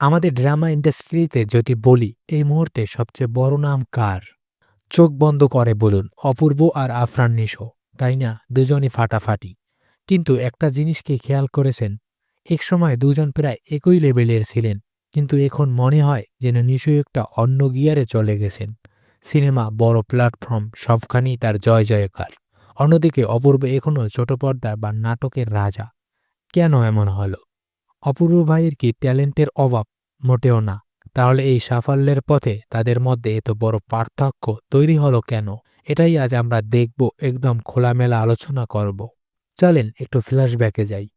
আমাদের ড্রামা ইন্ডাস্ট্রিতে যদি বলি, এই মুহূর্তে সবচেয়ে বড় নাম কার? চোখ বন্ধ করে বলুন, অপূর্ব আর আফরান নিশো, তাই না? দুজনই ফাটাফাটি। কিন্তু একটা জিনিস কি খেয়াল করেছেন? এক সময় দুজন প্রায় একই লেভেলের ছিলেন, কিন্তু এখন মনে হয় যেন নিশো একটা অন্য গিয়ারে চলে গেছেন। সিনেমা, বড় প্ল্যাটফর্ম, সবখানেই তার জয় জয়কার। অন্যদিকে অপূর্ব এখনও ছোট পর্দার বা নাটকের রাজা। কেন এমন হলো? অপূর্ব ভাইয়ের কি ট্যালেন্টের অভাব? মোটেও না। তাহলে এই সাফল্যের পথে তাদের মধ্যে এত বড় পার্থক্য তৈরি হলো কেন? এটাই আজ আমরা দেখব, একদম খোলামেলা আলোচনা করব। চলেন একটু ফ্ল্যাশব্যাকে যাই।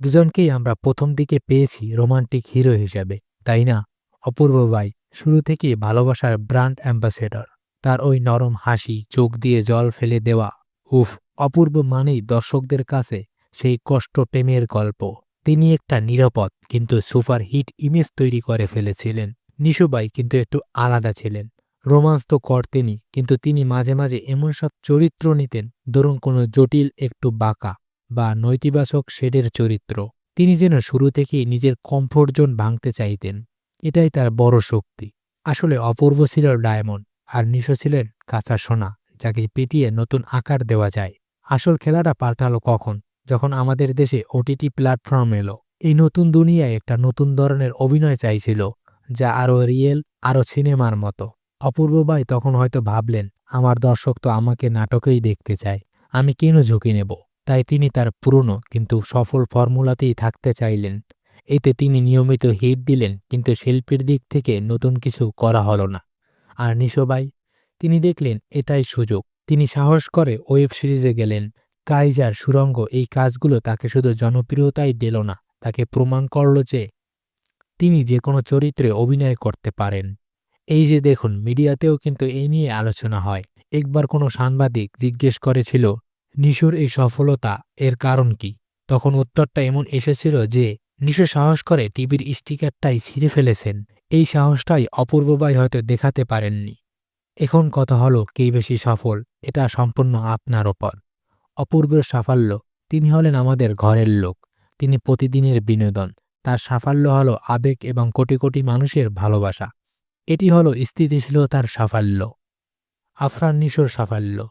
দুজনকেই আমরা প্রথম দিকে পেয়েছি রোমান্টিক হিরো হিসেবে, তাই না? অপূর্ব ভাই, শুরু থেকেই ভালোবাসার ব্র্যান্ড অ্যাম্বাসেডর। তার ওই নরম হাসি, চোখ দিয়ে জল ফেলে দেওয়া, উফ, অপূর্ব মানেই দর্শকদের কাছে সেই কষ্ট প্রেমের গল্প। তিনি একটা নিরাপদ কিন্তু সুপার হিট ইমেজ তৈরি করে ফেলেছিলেন। নিশুবাই কিন্তু একটু আলাদা ছিলেন। রোমান্স তো করতেনই, কিন্তু তিনি মাঝে মাঝে এমন সব চরিত্র নিতেন, ধরুন কোনো জটিল একটু বাঁকা বা নৈতিবাচক শেডের চরিত্র। তিনি যেন শুরু থেকেই নিজের কমফোর্ট জোন ভাঙতে চাইতেন। এটাই তার বড় শক্তি। আসলে অপূর্ব ছিল ডায়মন্ড, আর নিশো ছিলেন কাঁচা সোনা, যাকে পিটিয়ে নতুন আকার দেওয়া যায়। আসল খেলাটা পাল্টালো কখন? যখন আমাদের দেশে ওটিটি প্ল্যাটফর্ম এলো, এই নতুন দুনিয়ায় একটা নতুন ধরনের অভিনয় চাইছিল, যা আরও রিয়েল আরও সিনেমার মতো। অপূর্ব ভাই তখন হয়তো ভাবলেন, আমার দর্শক তো আমাকে নাটকেই দেখতে চায়, আমি কেন ঝুঁকি নেব? তাই তিনি তার পুরনো কিন্তু সফল ফর্মুলাতেই থাকতে চাইলেন। এতে তিনি নিয়মিত হিট দিলেন, কিন্তু শিল্পীর দিক থেকে নতুন কিছু করা হলো না। আর নিশোবাই তিনি দেখলেন এটাই সুযোগ। তিনি সাহস করে ওয়েব সিরিজে গেলেন কাইজার সুরঙ্গ এই কাজগুলো তাকে শুধু জনপ্রিয়তাই দিল না, তাকে প্রমাণ করল যে তিনি যে কোনো চরিত্রে অভিনয় করতে পারেন। এই যে দেখুন, মিডিয়াতেও কিন্তু এই নিয়ে আলোচনা হয়। একবার কোনো সাংবাদিক জিজ্ঞেস করেছিল, নিশুর এই সফলতা এর কারণ কি? তখন উত্তরটা এমন এসেছিল যে, নিশু সাহস করে টিভির স্টিকারটাই ছিঁড়ে ফেলেছেন। এই সাহসটাই অপূর্ববাই হয়তো দেখাতে পারেননি। এখন কথা হলো, কে বেশি সফল, এটা সম্পূর্ণ আপনার ওপর। অপূর্বের সাফল্য। তিনি হলেন আমাদের ঘরের লোক। তিনি প্রতিদিনের বিনোদন। তার সাফল্য হলো আবেগ এবং কোটি কোটি মানুষের ভালোবাসা। এটি হলো স্থিতিশীলতার সাফল্য। আফরান নিশোর সাফল্য।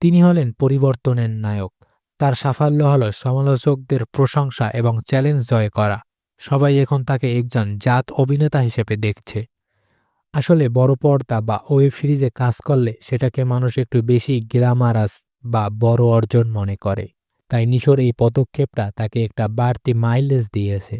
তিনি হলেন পরিবর্তনের নায়ক। তার সাফল্য হল সমালোচকদের প্রশংসা এবং চ্যালেঞ্জ জয় করা। সবাই এখন তাকে একজন জাত অভিনেতা হিসেবে দেখছে। আসলে বড় পর্দা বা ওয়েব সিরিজে কাজ করলে সেটাকে মানুষ একটু বেশি গ্রামারাস বা বড় অর্জন মনে করে। তাই নিশোর এই পদক্ষেপটা তাকে একটা বাড়তি মাইলেজ দিয়েছে।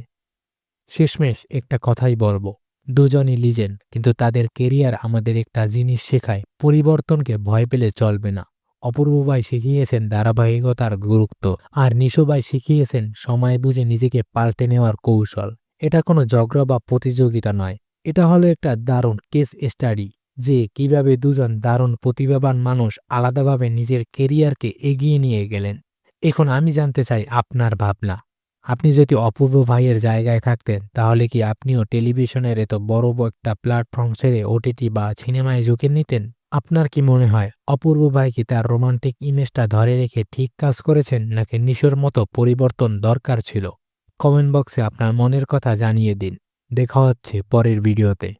শেষমেশ একটা কথাই বলব, দুজনই লিজেন্ড কিন্তু তাদের কেরিয়ার আমাদের একটা জিনিস শেখায়, পরিবর্তনকে ভয় পেলে চলবে না। অপূর্ববাই শিখিয়েছেন ধারাবাহিকতার গুরুত্ব, আর নিশুবাই শিখিয়েছেন সময় বুঝে নিজেকে পাল্টে নেওয়ার কৌশল। এটা কোনো ঝগড়া বা প্রতিযোগিতা নয়, এটা হলো একটা দারুণ কেস স্টাডি যে কীভাবে দুজন দারুণ প্রতিভাবান মানুষ আলাদাভাবে নিজের কেরিয়ারকে এগিয়ে নিয়ে গেলেন। এখন আমি জানতে চাই আপনার ভাবনা। আপনি যদি অপূর্ব ভাইয়ের জায়গায় থাকতেন, তাহলে কি আপনিও টেলিভিশনের এত বড় একটা প্ল্যাটফর্ম ছেড়ে ওটিটি বা সিনেমায় ঝুঁকে নিতেন? আপনার কি মনে হয়, অপূর্ব ভাই কি তার রোমান্টিক ইমেজটা ধরে রেখে ঠিক কাজ করেছেন, নাকি নিশোর মতো পরিবর্তন দরকার ছিল? কমেন্ট বক্সে আপনার মনের কথা জানিয়ে দিন। দেখা হচ্ছে পরের ভিডিওতে।